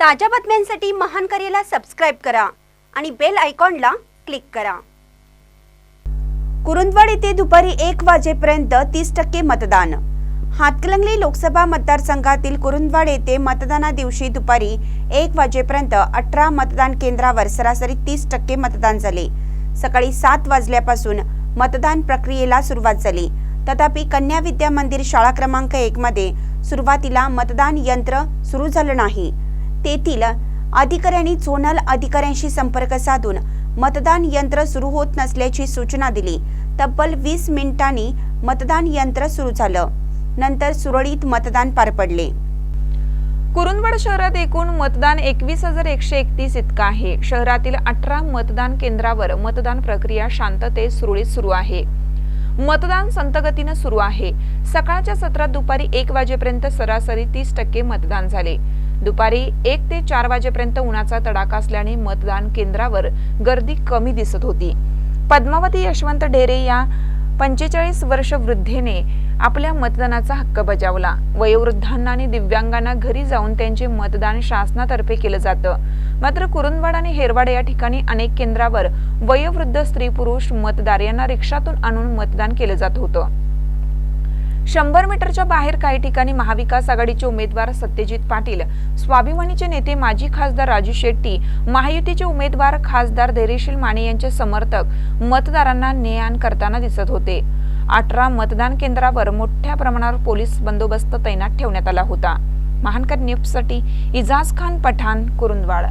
ताज्या बातम्यांसाठी महान करेला सबस्क्राईब करा आणि बेल आयकॉनला क्लिक करा. कुरुंदवाड येथे दुपारी एक वाजेपर्यंत तीस टक्के मतदान. हातकलंगली लोकसभा मतदारसंघातील कुरुंदवाड येथे मतदाना दिवशी दुपारी एक वाजेपर्यंत अठरा मतदान केंद्रावर सरासरी तीस टक्के मतदान झाले. सकाळी सात वाजल्यापासून मतदान प्रक्रियेला सुरुवात झाली. तथापि कन्या विद्या मंदिर शाळा क्रमांक एक मध्ये सुरुवातीला मतदान यंत्र सुरू झालं नाही. तेथील अधिकाऱ्यांनी झोनल अधिकाऱ्यांशी संपर्क साधून मतदान यंत्र सुरू होत नसल्याची सूचना दिली. तब्बल वीस मिनिटांनी मतदान यंत्र सुरू झालं. नंतर सुरळीत मतदान पार पडले. कुरुंदवड शहरात एकूण मतदान एकवीस हजार एकशे एकतीस इतकं आहे. शहरातील अठरा मतदान केंद्रावर मतदान प्रक्रिया शांततेत सुरळीत सुरू आहे. मतदान संतगतीनं सुरू आहे. सकाळच्या सत्रात दुपारी एक वाजेपर्यंत सरासरी तीस टक्के मतदान झाले. दुपारी एक ते चार वाजेपर्यंत उन्हाचा तडाखा असल्याने मतदान केंद्रावर गर्दी कमी दिसत होती. पद्मावती यशवंत ढेरे या पंचेचाळीस वर्ष वृद्धेने आपल्या मतदानाचा हक्क बजावला. वयोवृद्धांना आणि दिव्यांगांना घरी जाऊन त्यांचे मतदान शासनातर्फे केलं जातं. मात्र कुरुंदवाड आणि हेरवाड या ठिकाणी अनेक केंद्रावर वयोवृद्ध स्त्री पुरुष मतदार यांना रिक्षातून आणून मतदान केलं जात होतं. शंभर मीटरच्या बाहेर काही ठिकाणी महाविकास आघाडीचे उमेदवार सत्यजित पाटील स्वाभिमानीचे नेते माजी खासदार राजू शेट्टी महायुतीचे उमेदवार खासदार धैर्यशील माने यांचे समर्थक मतदारांना ने आण करताना दिसत होते. अठरा मतदान केंद्रावर मोठ्या प्रमाणावर पोलीस बंदोबस्त तैनात ठेवण्यात आला होता. महानकर न्यूजसाठी इजाज खान पठाण कुरुंदवाड.